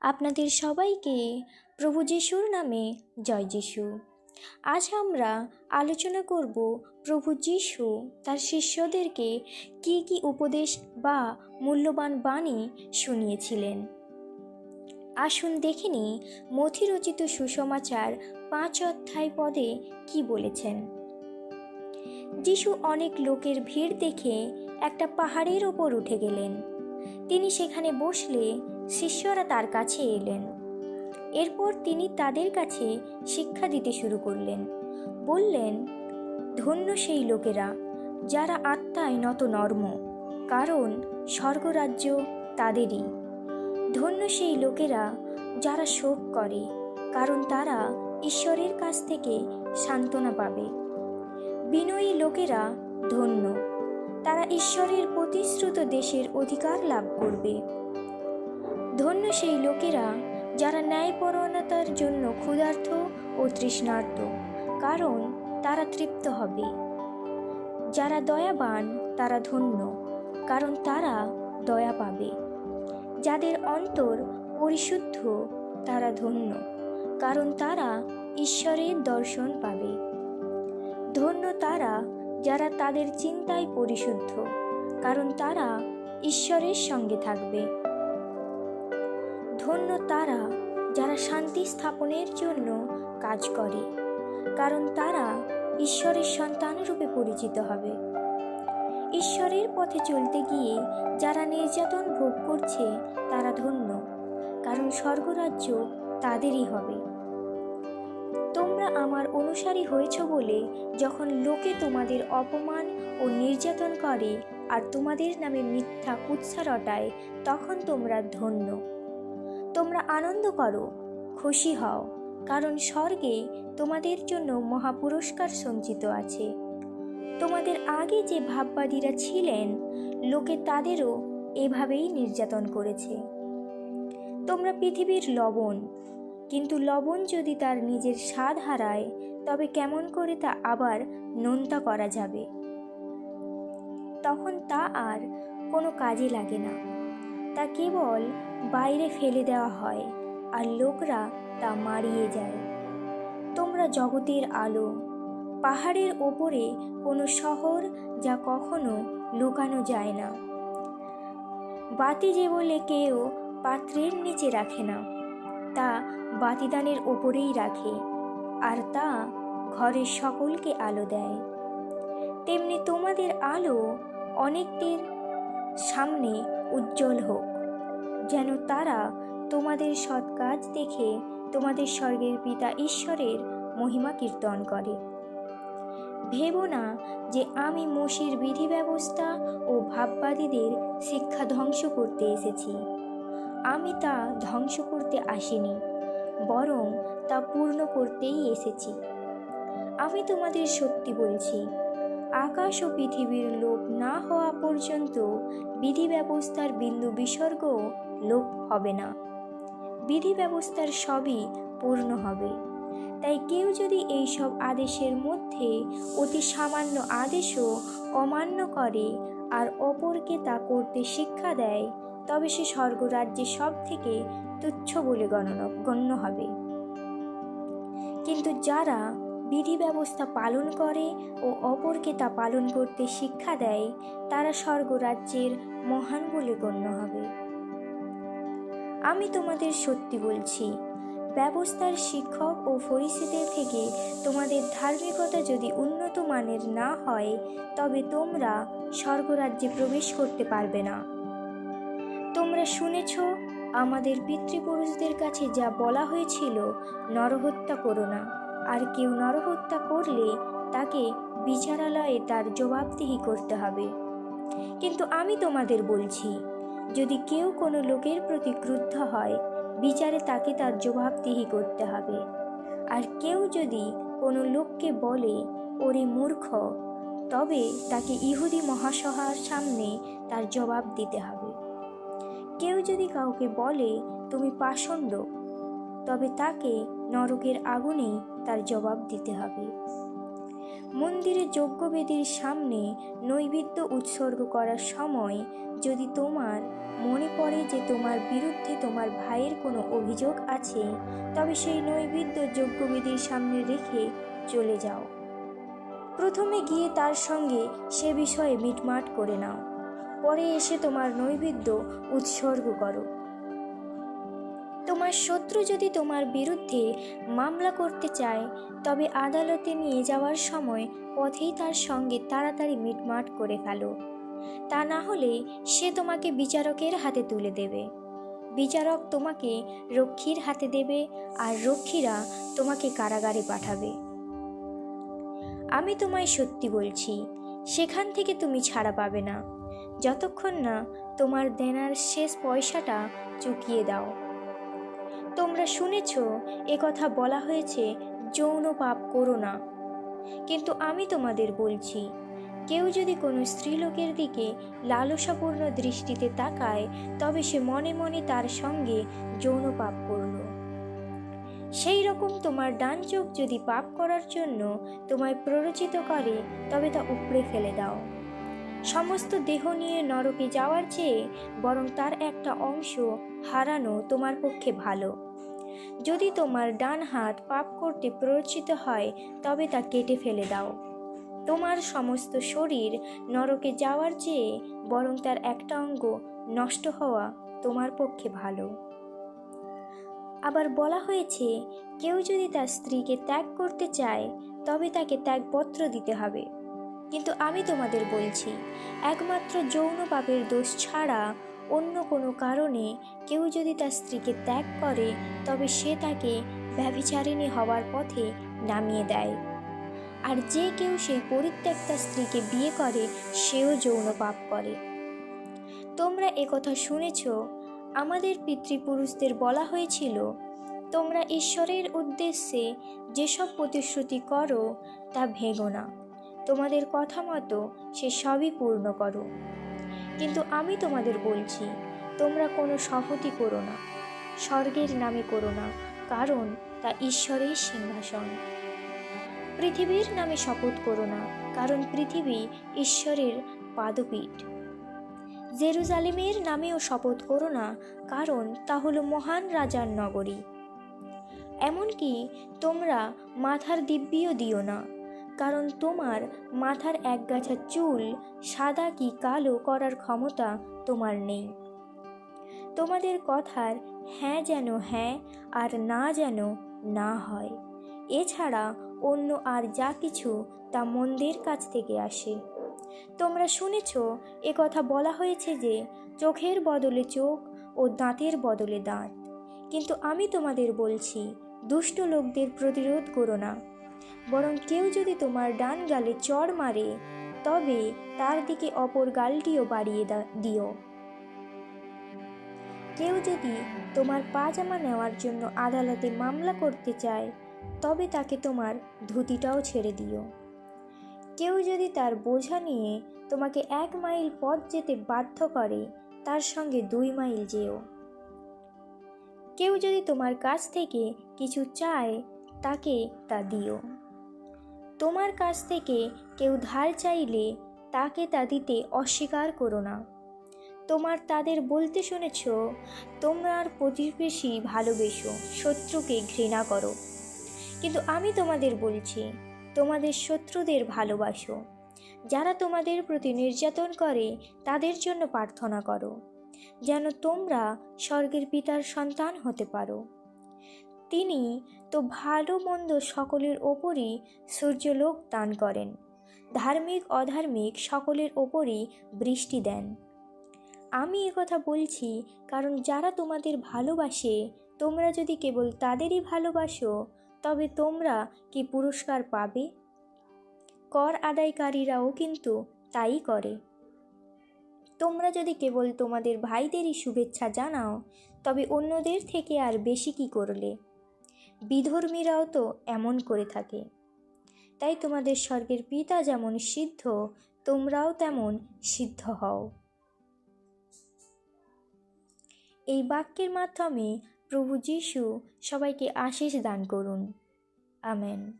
আপনাদের সবাইকে প্রভু যিশুর নামে জয় যিশু। আজ আমরা আলোচনা করব প্রভু যিশু তার শিষ্যদেরকে কি কি উপদেশ বা মূল্যবান বাণী শুনিয়েছিলেন। আসুন দেখে নিই মথিরচিত সুসমাচার পাঁচ অধ্যায় পদে কি বলেছেন। যিশু অনেক লোকের ভিড় দেখে একটা পাহাড়ের ওপর উঠে গেলেন। তিনি সেখানে বসলে শিষ্যরা তার কাছে এলেন। এরপর তিনি তাদের কাছে শিক্ষা দিতে শুরু করলেন। বললেন, ধন্য সেই লোকেরা যারা আত্মায় নত নর্ম, কারণ স্বর্গরাজ্য তাদেরই। ধন্য সেই লোকেরা যারা শোক করে, কারণ তারা ঈশ্বরের কাছ থেকে সান্ত্বনা পাবে। বিনয়ী লোকেরা ধন্য, তারা ঈশ্বরের প্রতিশ্রুত দেশের অধিকার লাভ করবে। ধন্য সেই লোকেরা যারা ন্যায়পরণতার জন্য ক্ষুধার্ত ও তৃষ্ণার্ত, কারণ তারা তৃপ্ত হবে। যারা দয়াবান, তারা ধন্য, কারণ তারা দয়া পাবে। যাদের অন্তর পরিশুদ্ধ, তারা ধন্য, কারণ তারা ঈশ্বরের দর্শন পাবে। ধন্য তারা যারা তাদের চিন্তায় পরিশুদ্ধ, কারণ তারা ঈশ্বরের সঙ্গে থাকবে। ধন্য তারা যারা শান্তি স্থাপনের জন্য কাজ করে, কারণ তারা ঈশ্বরের সন্তান রূপে পরিচিত হবে। ঈশ্বরের পথে চলতে গিয়ে যারা নির্যাতন ভোগ করছে, তারা ধন্য, কারণ স্বর্গরাজ্য তাদেরই হবে। তোমরা আমার অনুসারী হয়েছ বলে যখন লোকে তোমাদের অপমান ও নির্যাতন করে আর তোমাদের নামে মিথ্যা কুৎসা রটায়, তখন তোমরা ধন্য। তোমরা আনন্দ করো, খুশি হও, কারণ স্বর্গে তোমাদের জন্য মহাপুরস্কার সঞ্চিত আছে। তোমাদের আগে যে ভাববাদীরা ছিলেন, লোকে তাদেরও এভাবেই নির্যাতন করেছে। তোমরা পৃথিবীর লবণ, কিন্তু লবণ যদি তার নিজের স্বাদ হারায়, তবে কেমন করে তা আবার নোনতা করা যাবে? তখন তা আর কোনো কাজে লাগে না। তা কেবল বাইরে ফেলে দেওয়া হয় আর লোকরা তা মারিয়ে যায়। তোমরা জগতের আলো, পাহাড়ের ওপরে কোনো শহর যা কখনো লুকানো যায় না। বাতি যে বলে কেউ পাত্রের নিচে রাখে না, তা বাতিদানের ওপরেই রাখে আর তা ঘরের সকলকে আলো দেয়। তেমনি তোমাদের আলো অনেকদের সামনে উজ্জ্বল হোক। যেন তারা তোমাদের সৎ কাজ দেখে তোমাদের স্বর্গের পিতা ঈশ্বরের মহিমা কীর্তন করে। ভেবো না যে আমি মসির বিধি ব্যবস্থা ও ভাববাদীদের শিক্ষা ধ্বংস করতে এসেছি। আমি তা ধ্বংস করতে আসিনি, বরং তা পূর্ণ করতেই এসেছি। আমি তোমাদের সত্যি বলছি আকাশ ও পৃথিবীর লোপ না হওয়া পর্যন্ত বিধি ব্যবস্থার বিন্দু বিসর্গ লোপ হবে না। বিধি ব্যবস্থার সবই পূর্ণ হবে। তাই কেউ যদি এই সব আদেশের মধ্যে অতি সামান্য আদেশও অমান্য করে আর অপরকে তা করতে শিক্ষা দেয়, তবে সে স্বর্গরাজ্যে সব থেকে তুচ্ছ বলে গণনা গণ্য হবে। কিন্তু যারা বিধি ব্যবস্থা পালন করে ও অপরকে তা পালন করতে শিক্ষা দেয়, তারা স্বর্গরাজ্যের মহান বলে গণ্য হবে। আমি তোমাদের সত্যি বলছি, ব্যবস্থার শিক্ষক ও ফরিসিদের থেকে তোমাদের ধার্মিকতা যদি উন্নত মানের না হয়, তবে তোমরা স্বর্গরাজ্যে প্রবেশ করতে পারবে না। তোমরা শুনেছ, আমাদের পিতৃপুরুষদের কাছে যা বলা হয়েছিল, নরহত্যা করো না। আর কেউ নরহত্যা করলে তাকে বিচারালয়ে তার জবাবদিহি করতে হবে। কিন্তু আমি তোমাদের বলছি, যদি কেউ কোনো লোকের প্রতি ক্রুদ্ধ হয়, বিচারে তাকে তার জবাবদিহি করতে হবে। আর কেউ যদি কোনো লোককে বলে, ওরে মূর্খ, তবে তাকে ইহুদি মহাসভার সামনে তার জবাব দিতে হবে। কেউ যদি কাউকে বলে, তুমি পাষণ্ড, তবে তাকে নরকের আগুনেই তার জবাব দিতে হবে। মন্দিরে যজ্ঞবেদীর সামনে নৈবেদ্য উৎসর্গ করার সময় যদি তোমার মনে পড়ে যে তোমার বিরুদ্ধে তোমার ভাইয়ের কোনো অভিযোগ আছে, তবে সেই নৈবেদ্য যজ্ঞবেদীর সামনে রেখে চলে যাও। প্রথমে গিয়ে তার সঙ্গে সে বিষয়ে মিটমাট করে নাও। পরে এসে তোমার নৈবেদ্য উৎসর্গ করো। তোমার শত্রু যদি তোমার বিরুদ্ধে মামলা করতে চায়, তবে আদালতে নিয়ে যাওয়ার সময় পথেই তার সঙ্গে তাড়াতাড়ি মিটমাট করে ফেলো। তা না হলে সে তোমাকে বিচারকের হাতে তুলে দেবে। বিচারক তোমাকে রক্ষীর হাতে দেবে আর রক্ষীরা তোমাকে কারাগারে পাঠাবে। আমি তোমায় সত্যি বলছি, সেখান থেকে তুমি ছাড়া পাবে না। যতক্ষণ না তোমার দেনার শেষ পয়সাটা চুকিয়ে দাও। তোমরা শুনেছ, এ কথা বলা হয়েছে, যৌন পাপ করো না। কিন্তু আমি তোমাদের বলছি, কেউ যদি কোনো স্ত্রীলোকের দিকে লালসাপূর্ণ দৃষ্টিতে তাকায়, তবে সে মনে মনে তার সঙ্গে যৌন পাপ করল। সেই রকম তোমার ডান চোখ যদি পাপ করার জন্য তোমায় প্ররোচিত করে, তবে তা উপড়ে ফেলে দাও। সমস্ত দেহ নিয়ে নরকে যাওয়ার চেয়ে বরং তার একটা অংশ হারানো তোমার পক্ষে ভালো। যদি তোমার ডান হাত পাপ করতে প্ররোচিত হয়, তবে তা কেটে ফেলে দাও। তোমার সমস্ত শরীর নরকে যাওয়ার চেয়ে বরং তার একটা অঙ্গ নষ্ট হওয়া তোমার পক্ষে ভালো। আবার বলা হয়েছে, কেউ যদি তার স্ত্রীকে ত্যাগ করতে চায়, তবে তাকে ত্যাগপত্র দিতে হবে। কিন্তু আমি তোমাদের বলছি, একমাত্র যৌন পাপের দোষ ছাড়া অন্য কোনো কারণে কেউ যদি তার স্ত্রীকে ত্যাগ করে, তবে সে তাকে ব্যভিচারিণী হওয়ার পথে নামিয়ে দেয়। আর যে কেউ সেই পরিত্যক্তা স্ত্রীকে বিয়ে করে, সেও যৌন পাপ করে। তোমরা একথা শুনেছ? আমাদের পিতৃপুরুষদের বলা হয়েছিল, তোমরা ঈশ্বরের উদ্দেশ্যে যেসব প্রতিশ্রুতি করো, তা ভেঙো না। তোমাদের কথা মতো সে সবই পূর্ণ করো। কিন্তু আমি তোমাদের বলছি, তোমরা কোনো শপথই করো না, স্বর্গের নামে করো না, কারণ তা ঈশ্বরের সিংহাসন। পৃথিবীর নামে শপথ করো না, কারণ পৃথিবী ঈশ্বরের পাদপীঠ। জেরুজালেমের নামেও শপথ করো না, কারণ তা হলো মহান রাজার নগরী। এমনকি তোমরা মাথার দিব্যিও দিও না। কারণ তোমার মাথার একগাছা চুল, সাদা কি কালো করার ক্ষমতা তোমার নেই। তোমাদের কথার হ্যাঁ যেন হ্যাঁ আর না যেন না হয়। এছাড়া অন্য আর যা কিছু তা মন্দের কাছ থেকে আসে। তোমরা শুনেছ, এ কথা বলা হয়েছে যে, চোখের বদলে চোখ ও দাঁতের বদলে দাঁত। কিন্তু আমি তোমাদের বলছি, দুষ্ট লোকদের প্রতিরোধ করো না। বরং কেউ যদি তোমার ডান গালে চড় মারে, তবে তার দিকে অপর গালটিও বাড়িয়ে দিও। কেউ যদি তোমার পাজামা নেওয়ার জন্য আদালতে মামলা করতে চায়, তবে তাকে তোমার ধুতিটাও ছেড়ে দিও। কেউ যদি তার বোঝা নিয়ে তোমাকে এক মাইল পথ যেতে বাধ্য করে, তার সঙ্গে দুই মাইল যেও। কেউ যদি তোমার কাছ থেকে কিছু চায় তাকে তা দিও। তোমার কাছ থেকে কেউ ধার চাইলে তাকে তা দিতে অস্বীকার করো না। তোমার তাদের বলতে শুনেছ, তোমার প্রতিবেশী ভালোবেসো, শত্রুকে ঘৃণা করো। কিন্তু আমি তোমাদের বলছি, তোমাদের শত্রুদের ভালোবাসো। যারা তোমাদের প্রতি নির্যাতন করে, তাদের জন্য প্রার্থনা করো, যেন তোমরা স্বর্গের পিতার সন্তান হতে পারো। তিনি তো ভালো মন্দ সকলের ওপরই সূর্যলোক দান করেন। ধার্মিক, অধার্মিক সকলের ওপরই বৃষ্টি দেন। আমি কথা বলছি কারণ যারা তোমাদের ভালোবাসে, তোমরা যদি কেবল তাদেরই ভালোবাসো, তবে তোমরা কি পুরস্কার পাবে? কর আদায়কারীরাও কিন্তু তাই করে। তোমরা যদি কেবল তোমাদের ভাইদেরই শুভেচ্ছা জানাও, তবে অন্যদের থেকে আর বেশি কি করলে? বিধর্মীরাও তো এমন করে থাকে। তাই তোমাদের স্বর্গের পিতা যেমন সিদ্ধ, তোমরাও তেমন সিদ্ধ হও। এই বাক্যের মাধ্যমে প্রভু যীশু সবাইকে আশিস দান করুন। আমেন।